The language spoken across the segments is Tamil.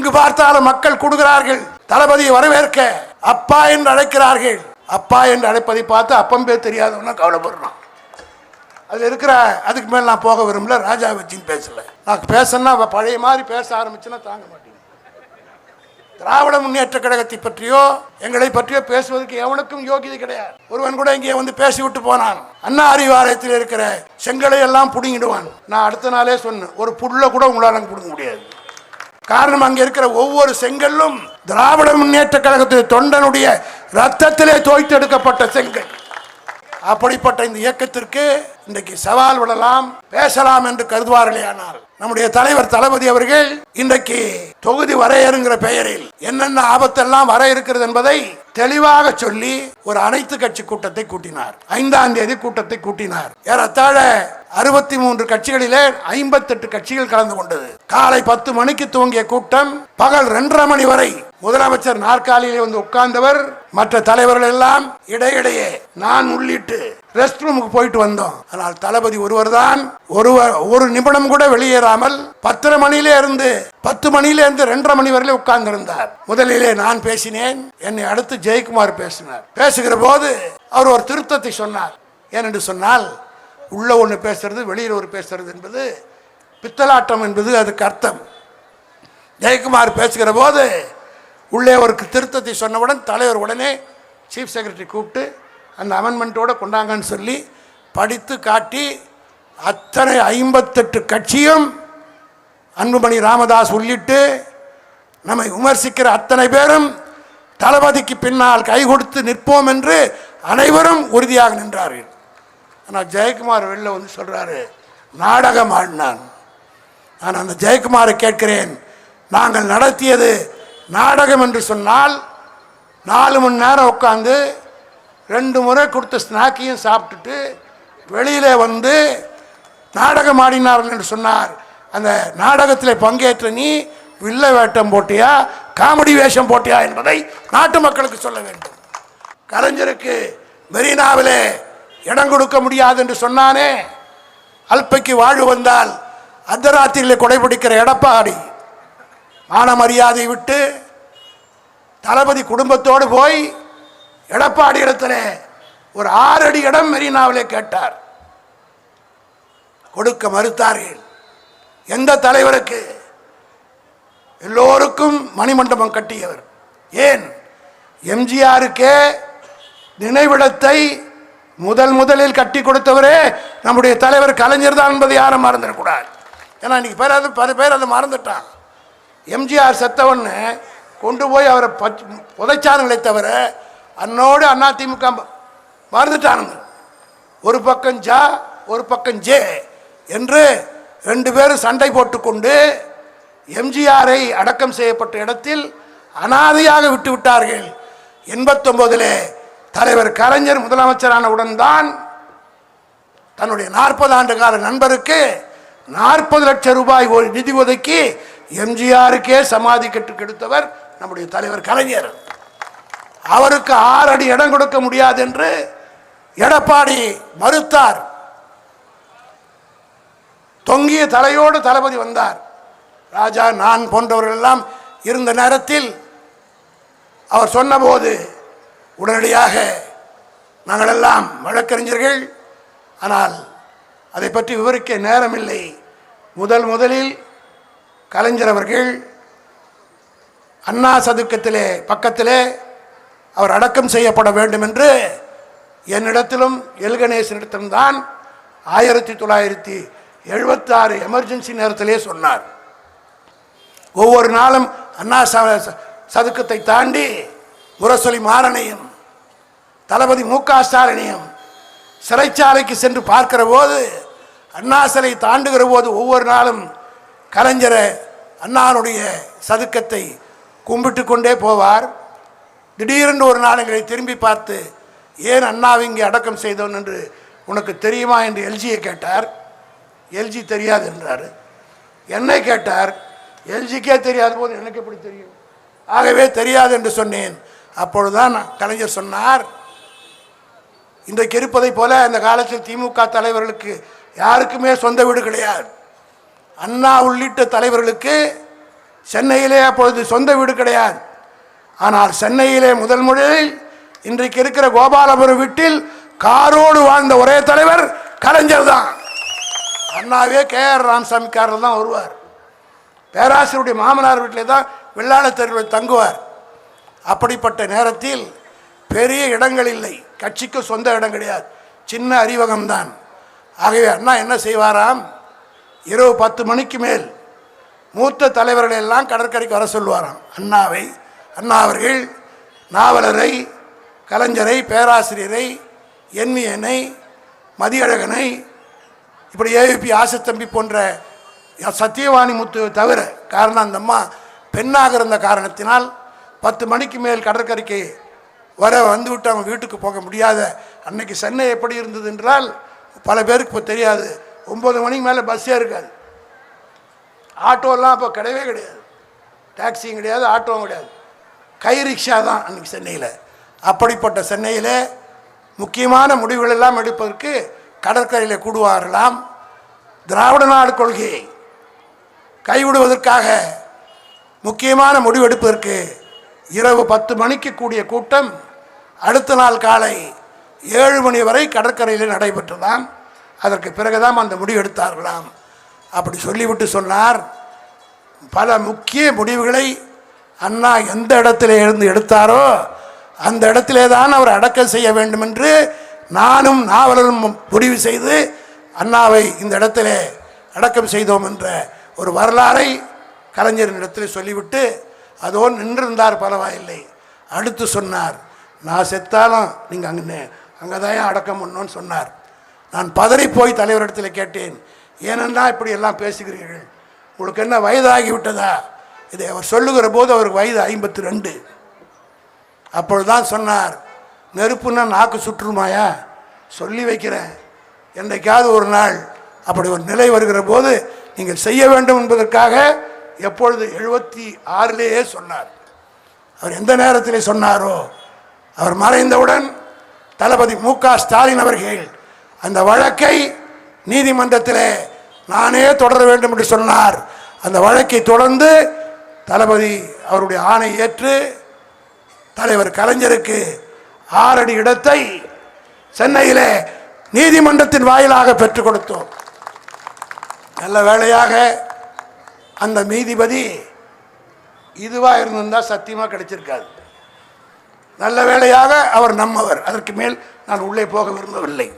எங்கு பார்த்தாலும் மக்கள் கொடுக்கிறார்கள். தளபதியை வரவேற்க அப்பா என்று அழைக்கிறார்கள். அப்பா என்று அழைப்பதை பார்த்து அப்பம் பேர் தெரியாதவனா கவலைப்படுறான். அது இருக்கிற அதுக்கு மேல் நான் போக விரும்பல ராஜா வச்சின்னு பேசல. நான் பேசணும்னா பழைய மாதிரி பேச ஆரம்பிச்சுன்னா தாங்க மாட்டேன். திராவிட முன்னேற்ற கழகத்தை பற்றியோ எங்களை பற்றியோ பேசுவதற்கு எவனுக்கும் யோகியது கிடையாது. ஒருவன் கூட இங்கே வந்து பேசிவிட்டு போனான். அண்ணா அறிவாலயத்தில் இருக்கிற செங்கலை எல்லாம் பிடுங்கிடுவான். நான் அடுத்த நாளே சொன்னேன் ஒரு புல்ல கூட உங்களால் பிடுங்க முடியாது. காரணம் அங்கே இருக்கிற ஒவ்வொரு செங்கல்லும் திராவிட முன்னேற்ற கழகத்தின் தொண்டனுடைய ரத்தத்திலே தோய்த்தெடுக்கப்பட்ட செங்கல். அப்படிப்பட்ட இந்த இயக்கத்திற்கு இன்றைக்கு சவால் விடலாம் பேசலாம் என்று கருதுவார்களே ஆனால் நம்முடைய தலைவர் தளபதி அவர்கள் இன்றைக்கு தொகுதி வரையறுங்கிற பெயரில் என்னென்ன ஆபத்தெல்லாம் வர இருக்கிறது என்பதை தெளிவாக சொல்லி ஒரு அனைத்து கட்சி கூட்டத்தை கூட்டினார். ஐந்தாம் தேதி கூட்டத்தை கூட்டினார். ஏறத்தாழ அறுபத்தி மூன்று கட்சிகளிலே ஐம்பத்தெட்டு கட்சிகள் கலந்து கொண்டது. காலை பத்து மணிக்கு துவங்கிய கூட்டம் பகல் ரெண்டரை மணி வரை முதலமைச்சர் நாற்காலியிலே வந்து உட்கார்ந்தவர் மற்ற தலைவர்கள் எல்லாம் இடையிடையே நான் உள்ளிட்டு ரெஸ்ட் ரூமுக்கு போயிட்டு வந்தோம். ஆனால் தளபதி ஒருவர் தான் ஒருவர் ஒரு நிமிடம் கூட வெளியேறாமல் பத்தரை மணியிலே இருந்து பத்து மணியிலே இருந்து ரெண்டரை மணி வரையிலே உட்கார்ந்திருந்தார். முதலிலே நான் பேசினேன் என்னை அடுத்து ஜெயக்குமார் பேசினார். பேசுகிற போது அவர் ஒரு திருத்தத்தை சொன்னார். ஏனென்று சொன்னால் உள்ள ஒன்று பேசுறது வெளியில் ஒரு பேசுறது என்பது பித்தலாட்டம் என்பது அதுக்கு அர்த்தம். ஜெயக்குமார் பேசுகிற போது உள்ளே ஒரு திருத்தத்தை சொன்னவுடன் தலைவர் உடனே சீஃப் செக்ரட்டரி கூப்பிட்டு அந்த அமெண்ட்மெண்ட்டோடு கொண்டாங்கன்னு சொல்லி படித்து காட்டி அத்தனை ஐம்பத்தெட்டு கட்சியும் அன்புமணி ராமதாஸ் உள்ளிட்டு நம்மை விமர்சிக்கிற அத்தனை பேரும் தளபதிக்கு பின்னால் கை கொடுத்து நிற்போம் என்று அனைவரும் உறுதியாக நின்றார்கள். ஆனால் ஜெயக்குமார் வெளில வந்து சொல்கிறாரு நாடகம் ஆடினான். நான் அந்த ஜெயக்குமாரை கேட்கிறேன். நாங்கள் நடத்தியது நாடகம் என்று சொன்னால் நாலு மணி நேரம் உட்காந்து ரெண்டு முறை கொடுத்த ஸ்நாக்கையும் சாப்பிட்டுட்டு வெளியிலே வந்து நாடகம் ஆடினார்கள் என்று சொன்னார். அந்த நாடகத்தில் பங்கேற்ற நீ வில்ல வேட்டம் போட்டியா காமெடி வேஷம் போட்டியா என்பதை நாட்டு மக்களுக்கு சொல்ல வேண்டும். கலைஞருக்கு மெரினாவிலே இடம் கொடுக்க முடியாது என்று சொன்னானே. அல்பைக்கு வாழ்வு வந்தால் அர்த்தராத்திரியிலே கொடைபிடிக்கிற எடப்பாடி. மான மரியாதை விட்டு தளபதி குடும்பத்தோடு போய் எடப்பாடி இடத்துல ஒரு ஆறு அடி இடம் மெரினாவிலே கேட்டார். கொடுக்க மறுத்தார்கள். எந்த தலைவருக்கு? எல்லோருக்கும் மணிமண்டபம் கட்டியவர். ஏன்? எம்ஜிஆருக்கே நினைவிடத்தை முதல் முதலில் கட்டி கொடுத்தவரே நம்முடைய தலைவர் கலைஞர் தான் என்பதை யாரும் மறந்துடக்கூடாது. ஏன்னா இன்றைக்கி பேர் அது பல பேர் அதை மறந்துட்டான் எம்ஜிஆர் செத்தவன்னு கொண்டு போய் அவரை பச் புதைச்சானுங்களே தவிர அன்னோடு அதிமுக மறந்துட்டானுங்க. ஒரு பக்கம் ஜா ஒரு பக்கம் ஜே என்று ரெண்டு பேரும் சண்டை போட்டுக்கொண்டு எம்ஜிஆரை அடக்கம் செய்யப்பட்ட இடத்தில் அனாதையாக விட்டு விட்டார்கள் எண்பத்தொன்பதிலே தலைவர் கலைஞர் முதலமைச்சரானவுடன் தான் தன்னுடைய நாற்பது ஆண்டு கால நண்பருக்கு நாற்பது லட்சம் ரூபாய் ஒரு நிதி ஒதுக்கி எம்ஜிஆருக்கே சமாதி கட்டு கெடுத்தவர் நம்முடைய தலைவர் கலைஞர். அவருக்கு ஆறு அடி இடம் கொடுக்க முடியாது என்று எடப்பாடி மறுத்தார். தொங்கிய தலையோடு தளபதி வந்தார். ராஜா நான் போன்றவர்கள் எல்லாம் இருந்த நேரத்தில் அவர் சொன்னபோது உடனடியாக நாங்கள் எல்லாம் வழக்கறிஞர்கள். ஆனால் அதை பற்றி விவரிக்க நேரமில்லை. முதல் முதலில் கலைஞர் அவர்கள் அண்ணா சதுக்கத்திலே பக்கத்திலே அவர் அடக்கம் செய்யப்பட வேண்டும் என்று என்னிடத்திலும் எல்கணேசனிடத்திலும் தான் ஆயிரத்தி தொள்ளாயிரத்தி எழுபத்தி ஆறு எமர்ஜென்சி நேரத்திலே சொன்னார். ஒவ்வொரு நாளும் அண்ணா ச- சதுக்கத்தை தாண்டி முரசொலி மாறனையும் தளபதி மு க ஸ்டாலினையும் சிறைச்சாலைக்கு சென்று பார்க்கிற போது அண்ணா சிலை தாண்டுகிற போது ஒவ்வொரு நாளும் கலைஞரை அண்ணானுடைய சதுக்கத்தை கும்பிட்டு கொண்டே போவார். திடீரென்று ஒரு நாள் எங்களை திரும்பி பார்த்து ஏன் அண்ணாவை இங்கே அடக்கம் செய்தோன் என்று உனக்கு தெரியுமா? என்று எல்ஜியை கேட்டார். எல்ஜி தெரியாது என்றார். என்னை கேட்டார்? எல்ஜிக்கே தெரியாத போது எனக்கு எப்படி தெரியும்? ஆகவே தெரியாது என்று சொன்னேன். அப்பொழுதுதான் கலைஞர் சொன்னார் இன்றைக்கு இருப்பதைப் போல அந்த காலத்தில் திமுக தலைவர்களுக்கு யாருக்குமே சொந்த வீடு கிடையாது. அண்ணா உள்ளிட்ட தலைவர்களுக்கு சென்னையிலே அப்பொழுது சொந்த வீடு கிடையாது. ஆனால் சென்னையிலே முதல் முதலில் இன்றைக்கு இருக்கிற கோபாலபுரம் வீட்டில் காரோடு வாழ்ந்த ஒரே தலைவர் கலைஞர் தான். அண்ணாவே கே. ஆர். ராமசாமிக்காரர் தான் வருவார் பேராசிரியருடைய மாமனார் வீட்டிலே தான் வெள்ளாள தெருவில் தங்குவார். அப்படிப்பட்ட நேரத்தில் பெரிய இடங்கள் இல்லை. கட்சிக்கு சொந்த இடம் கிடையாது. சின்ன அறிவகம்தான். ஆகவே அண்ணா என்ன செய்வாராம்? இரவு பத்து மணிக்கு மேல் மூத்த தலைவர்களை எல்லாம் கடற்கரைக்கு வர சொல்லுவாராம். அண்ணாவை அண்ணா அவர்கள் நாவலரை கலைஞரை பேராசிரியரை என்வியனை மதியழகனை இப்படி ஏவிபி ஆசத்தம்பி போன்ற சத்தியவாணி முத்து தவிர காரணம் அந்தம்மா பெண்ணாக இருந்த காரணத்தினால் பத்து மணிக்கு மேல் கடற்கரைக்கு வர வந்துவிட்டு அவங்க வீட்டுக்கு போக முடியாத அன்னைக்கு சென்னை எப்படி இருந்தது என்றால் பல பேருக்கு இப்போ தெரியாது. ஒம்பது மணிக்கு மேலே பஸ்ஸே இருக்காது. ஆட்டோலாம் அப்போ கிடையவே கிடையாது. டாக்ஸியும் கிடையாது ஆட்டோவும் கிடையாது. கை ரிக்ஷா தான் அன்றைக்கி சென்னையில். அப்படிப்பட்ட சென்னையில் முக்கியமான முடிவுகள் எல்லாம் எடுப்பதற்கு கடற்கரையில் கூடுவாரெல்லாம் திராவிட நாடு கொள்கையை கைவிடுவதற்காக முக்கியமான முடிவெடுப்பதற்கு இரவு பத்து மணிக்கு கூடிய கூட்டம் அடுத்த நாள் காலை ஏழு மணி வரை கடற்கரையில் நடைபெற்றதாம். அதற்கு பிறகுதான் அந்த முடிவு எடுத்தார்களாம். அப்படி சொல்லிவிட்டு சொன்னார் பல முக்கிய முடிவுகளை அண்ணா எந்த இடத்திலே இருந்து எடுத்தாரோ அந்த இடத்திலே தான் அவர் அடக்கம் செய்ய வேண்டும் என்று நானும் நாவலரும் முடிவு செய்து அண்ணாவை இந்த இடத்திலே அடக்கம் செய்தோம் என்ற ஒரு வரலாறை கலைஞரின் இடத்தில் சொல்லிவிட்டு அதோடு நின்றிருந்தார் பரவாயில்லை. அடுத்து சொன்னார் நான் செத்தாலும் நீங்கள் அங்கே அங்கே தான் அடக்கம் பண்ணோன்னு சொன்னார். நான் பதறி போய் தலைவரிடத்தில் கேட்டேன் ஏனென்றா இப்படி எல்லாம் பேசுகிறீர்கள்? உங்களுக்கு என்ன வயதாகி விட்டதா? இதை அவர் சொல்லுகிற போது அவருக்கு வயது ஐம்பத்தி ரெண்டு. அப்பொழுதுதான் சொன்னார் நெருப்புன்னா நாக்கு சுற்றுமாயா? சொல்லி வைக்கிறேன். என்றைக்காவது ஒரு நாள் அப்படி ஒரு நிலை வருகிற போது நீங்கள் செய்ய வேண்டும் என்பதற்காக எப்பொழுது எழுபத்தி ஆறிலேயே சொன்னார். அவர் எந்த நேரத்தில் சொன்னாரோ அவர் மறைந்தவுடன் தளபதி மு க ஸ்டாலின் அவர்கள் அந்த வழக்கை நீதிமன்றத்தில் நானே தொடர வேண்டும் என்று சொன்னார். அந்த வழக்கை தொடர்ந்து தளபதி அவருடைய ஆணை ஏற்று தலைவர் கலைஞருக்கு ஆறடி இடத்தை சென்னையில் நீதிமன்றத்தின் வாயிலாக பெற்றுக் கொடுத்தோம். நல்ல வேளையாக அந்த நீதிபதி இதுவாக இருந்திருந்தால் சத்தியமாக கிடைச்சிருக்காது. நல்ல வேளையாக அவர் நம்மவர். அதற்கு மேல் நான் உள்ளே போக விரும்பவில்லை.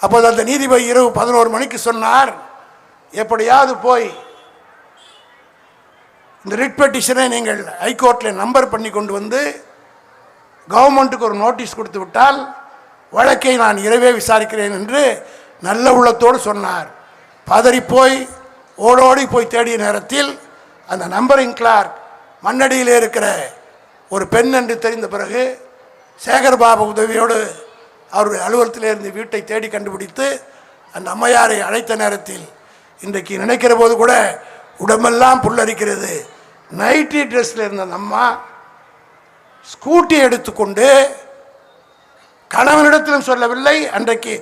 அப்போது அந்த நீதிபதி இரவு பதினோரு மணிக்கு சொன்னார் எப்படியாவது போய் இந்த ரிட் பெட்டிஷனை நீங்கள் ஹைகோர்ட்டில் நம்பர் பண்ணி கொண்டு வந்து கவர்மெண்ட்டுக்கு ஒரு நோட்டீஸ் கொடுத்து விட்டால் வழக்கை நான் இரவே விசாரிக்கிறேன் என்று நல்ல உள்ளத்தோடு சொன்னார். பதறிப்போய் ஓடோடி போய் தேடிய நேரத்தில் அந்த நம்பரிங் கிளார்க் மண்ணடியில் இருக்கிற ஒரு பெண் என்று தெரிந்த பிறகு சேகர்பாபு உதவியோடு அவருடைய அலுவலகத்திலே இருந்து வீட்டை தேடி கண்டுபிடித்து அந்த அம்மையாரை அழைத்த நேரத்தில் இன்றைக்கு நினைக்கிற போது கூட உடம்பெல்லாம் புல்லரிக்கிறது. நைட்டி ட்ரெஸ்ஸில் இருந்த அம்மா ஸ்கூட்டி எடுத்துக்கொண்டு கணவனிடத்திலும் சொல்லவில்லை. அன்றைக்கு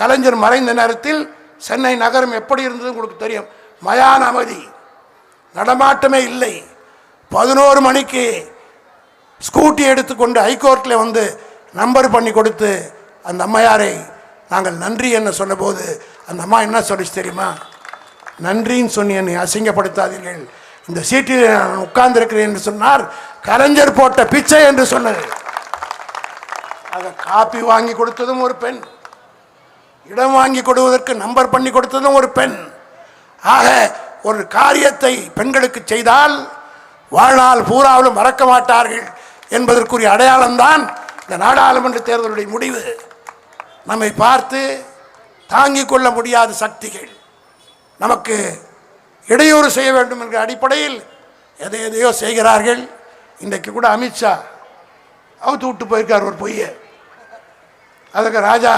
கலைஞர் மறைந்த நேரத்தில் சென்னை நகரம் எப்படி இருந்தது உங்களுக்கு தெரியும். மயான அமைதி. நடமாட்டமே இல்லை. பதினோரு மணிக்கு ஸ்கூட்டி எடுத்துக்கொண்டு ஹைகோர்ட்டில் வந்து நம்பர் பண்ணி கொடுத்து அந்த அம்மையாரை நாங்கள் நன்றி என்ன சொன்னபோது அந்த அம்மா என்ன சொல்லிச்சு தெரியுமா? நன்றின்னு சொன்னி என்னை அசிங்கப்படுத்தாதீர்கள். இந்த சீட்டில் நான் உட்கார்ந்திருக்கிறேன் என்று சொன்னார். கலைஞர் போட்ட பிச்சை என்று சொன்னது. அதை காப்பி வாங்கி கொடுத்ததும் ஒரு பெண். இடம் வாங்கி கொடுவதற்கு நம்பர் பண்ணி கொடுத்ததும் ஒரு பெண். ஆக ஒரு காரியத்தை பெண்களுக்கு செய்தால் வாழ்நாள் பூராவிலும் மறக்க மாட்டார்கள் என்பதற்குரிய அடையாளம்தான் இந்த நாடாளுமன்ற தேர்தலுடைய முடிவு. நம்மை பார்த்து தாங்கிக் கொள்ள முடியாத சக்திகள் நமக்கு இடையூறு செய்ய வேண்டும் என்கிற அடிப்படையில் எதை எதையோ செய்கிறார்கள். இன்றைக்கு கூட அமித்ஷா அவுத்து விட்டு போயிருக்கார் ஒரு பொய்யை. அதுக்கு ராஜா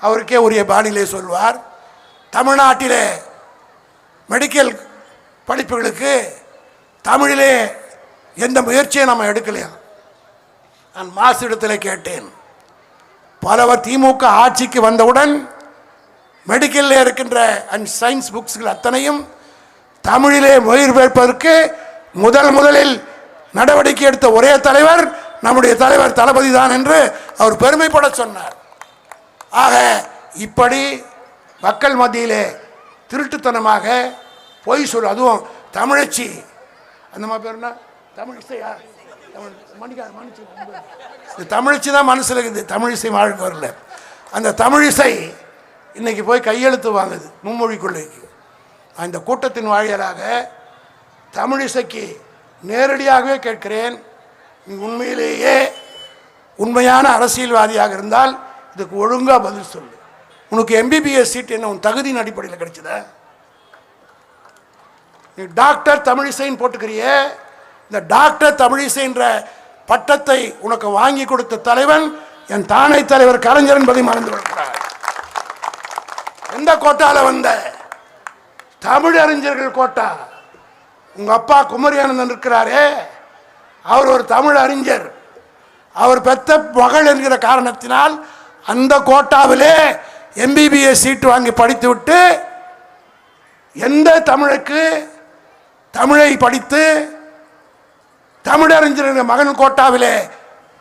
அவருக்கே உரிய பாணியிலே சொல்வார். தமிழ்நாட்டிலே மெடிக்கல் படிப்புகளுக்கு தமிழிலே எந்த முயற்சியை நம்ம எடுக்கலையா? நான் மாசிடத்தில் கேட்டேன். பலவர் திமுக ஆட்சிக்கு வந்தவுடன் மெடிக்கலில் இருக்கின்ற அண்ட் சயின்ஸ் புக்ஸ்கள் அத்தனையும் தமிழிலே மொழிபெயர்ப்பதற்கு முதல் முதலில் நடவடிக்கை எடுத்த ஒரே தலைவர் நம்முடைய தலைவர் தளபதி தான் என்று அவர் பெருமைப்பட சொன்னார். ஆக இப்படி மக்கள் மத்தியிலே திருட்டுத்தனமாக பொய் சொல் அதுவும் தமிழச்சி. அந்த மாதிரி பேர் என்ன? தமிழிசையா தமிழ் மன்னிச்சு இந்த தமிழிசை தான் மனசில் இருக்குது. தமிழிசை வாழ்க்கை வரல. அந்த தமிழிசை இன்னைக்கு போய் கையெழுத்து வாங்குது மும்மொழி கொள்கைக்கு அந்த கூட்டத்தின் வாயிலாக தமிழிசைக்கு நேரடியாகவே கேட்கிறேன். நீ உண்மையிலேயே உண்மையான அரசியல்வாதியாக இருந்தால் இதுக்கு ஒழுங்காக பதில் சொல்லு. உனக்கு எம்பிபிஎஸ் சீட் என்ன உன் தகுதியின் அடிப்படையில் கிடைச்சதா? நீ டாக்டர் தமிழிசைன்னு போட்டுக்கிறியே. இந்த டாக்டர் தமிழிசைன்ற பட்டத்தை உனக்கு வாங்கி கொடுத்த தலைவன் என் தானை தலைவர் கலைஞர் என்பதை மறந்து விடுகிறார் எந்த கோட்டால வந்த? தமிழ் அறிஞர்கள் கோட்டா. உங்க அப்பா குமரியானந்தன் இருக்கிறாரே. அவர் ஒரு தமிழ் அறிஞர். அவர் பெத்த மகள் என்கிற காரணத்தினால் அந்த கோட்டாவிலே எம்பிபிஎஸ் சீட்டு வாங்கி படித்து விட்டு எந்த தமிழுக்கு தமிழை படித்து தமிழறிஞர் மகன் கோட்டாவிலே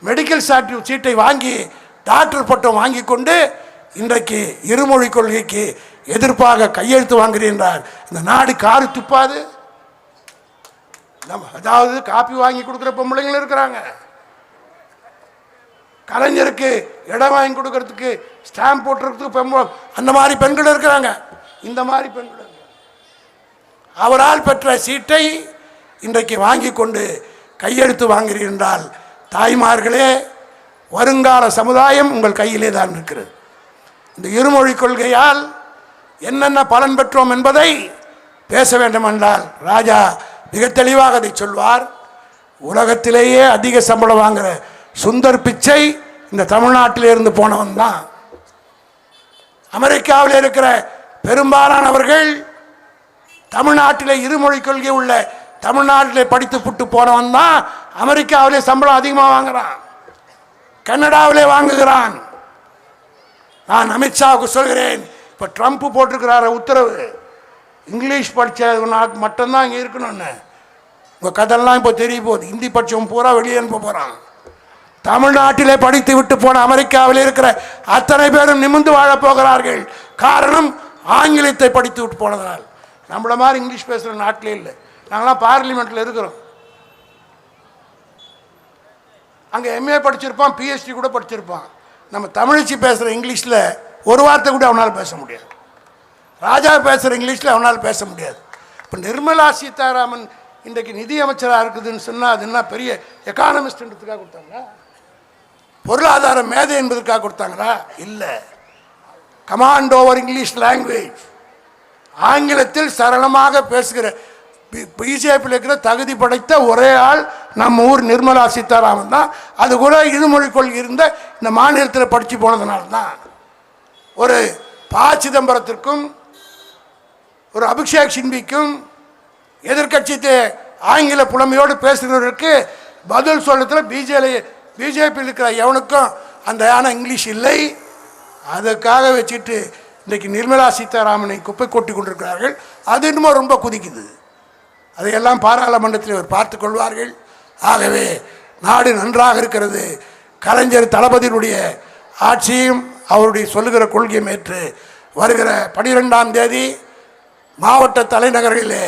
மெடிக்கல் சாட்டி சீட்டை வாங்கி டாக்டர் பட்டம் வாங்கி கொண்டு இன்றைக்கு இருமொழி கொள்கைக்கு எதிர்ப்பாக கையெழுத்து வாங்குகிறார் இந்த நாடு காரு துப்பாது. நம்ம அதாவது காப்பி வாங்கி கொடுக்குற பொம்பளைங்களும் இருக்கிறாங்க. கலைஞருக்கு இடம் வாங்கி கொடுக்கறதுக்கு ஸ்டாம்ப் போட்டுறதுக்கு பெண் அந்த மாதிரி பெண்கள் இருக்கிறாங்க. இந்த மாதிரி பெண்கள் அவரால் பெற்ற சீட்டை இன்றைக்கு வாங்கி கொண்டு கையெழுத்து வாங்குகிறீர்கள் தாய்மார்களே வருங்கால சமுதாயம் உங்கள் கையிலே தான் இருக்கிறது. இந்த இருமொழி கொள்கையால் என்னென்ன பலன் பெற்றோம் என்பதை பேச வேண்டும் என்றால் ராஜா மிக தெளிவாக அதை சொல்வார். உலகத்திலேயே அதிக சம்பளம் வாங்குற சுந்தர் பிச்சை இந்த தமிழ்நாட்டில் இருந்து போனவன் தான். அமெரிக்காவில் இருக்கிற பெரும்பாலானவர்கள் தமிழ்நாட்டில் இருமொழி கொள்கை உள்ள தமிழ்நாட்டில் படித்து புட்டு போனவன் தான். அமெரிக்காவிலே சம்பளம் அதிகமாக வாங்குறான். கனடாவிலே வாங்குகிறான். நான் அமித்ஷாவுக்கு சொல்கிறேன் இப்போ ட்ரம்ப் போட்டிருக்கிறார உத்தரவு. இங்கிலீஷ் படித்தவனாக்கு மட்டும்தான் இங்கே இருக்கணும்னு. உங்கள் கதெல்லாம் இப்போ தெரிய போகுது. ஹிந்தி படித்தவன் பூரா வெளியே அனுப்ப போகிறான் தமிழ்நாட்டிலே படித்து விட்டு போன அமெரிக்காவில் இருக்கிற அத்தனை பேரும் நிமிர்ந்து வாழப் போகிறார்கள். காரணம் ஆங்கிலத்தை படித்து விட்டு போனதனால் நம்மள மாதிரி இங்கிலீஷ் பேசுகிற நாட்டிலே இல்லை. நாங்களாம் பார்லிமெண்ட்டில் இருக்கிறோம். அங்கே எம்ஏ படிச்சிருப்பான் பிஹெச்டி கூட படிச்சிருப்பான். நம்ம தமிழிச்சு பேசுகிற இங்கிலீஷில் ஒரு வார்த்தை கூட அவனால் பேச முடியாது. ராஜா பேசுகிற இங்கிலீஷில் அவனால் பேச முடியாது. இப்போ நிர்மலா சீதாராமன் இன்றைக்கு நிதியமைச்சராக இருக்குதுன்னு சொன்னால் அது என்ன பெரிய எக்கானமிஸ்ட்ன்றதுக்காக கொடுத்தாங்க பொருளாதார மேதை என்பதற்காக கொடுத்தாங்களா? இல்லை. கமாண்ட் ஓவர் இங்கிலீஷ் லாங்குவேஜ் ஆங்கிலத்தில் சரளமாக பேசுகிற பிஜேபியில் இருக்கிற தகுதி படைத்த ஒரே ஆள் நம்ம ஊர் நிர்மலா சீதாராமன் தான். அது கூட இருமொழி கொள்கை இருந்த இந்த மாநிலத்தில் படித்து போனதுனால தான். ஒரு ப சிதம்பரத்திற்கும் ஒரு அபிஷேக் சிம்பிக்கும் எதிர்கட்சி ஆங்கில புலமையோடு பேசுகிறவருக்கு பதில் சொல்லத்தில் பிஜேபி பிஜேபியில் இருக்கிற எவனுக்கும் அந்த ஆன இங்கிலீஷ் இல்லை. அதுக்காக வச்சுட்டு இன்றைக்கி நிர்மலா சீதாராமனை குப்பை கொட்டி கொண்டிருக்கிறார்கள். அது இன்னமும் ரொம்ப குதிக்குது. அதையெல்லாம் பாராளுமன்றத்தில் அவர் பார்த்து கொள்வார்கள். ஆகவே நாடு நன்றாக இருக்கிறது. கலைஞர் தளபதியினுடைய ஆட்சியும் அவருடைய சொல்லுகிற கொள்கையும் ஏற்று வருகிற பனிரெண்டாம் தேதி மாவட்ட தலைநகர்களிலே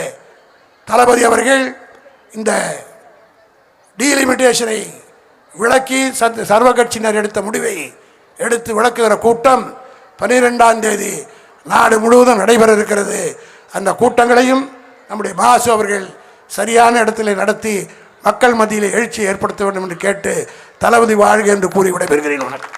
தளபதி அவர்கள் இந்த டீலிமிட்டேஷனை விளக்கி சத் சர்வ கட்சியினர் எடுத்த முடிவை எடுத்து விளக்குகிற கூட்டம் பன்னிரெண்டாம் தேதி நாடு முழுவதும் நடைபெற இருக்கிறது. அந்த கூட்டங்களையும் நம்முடைய பாசு அவர்கள் சரியான இடத்திலே நடத்தி மக்கள் மத்தியில் எழுச்சி ஏற்படுத்த வேண்டும் என்று கேட்டு தளபதி வாழ்க என்று கூறி விடைபெறுகிறேன். வணக்கம்.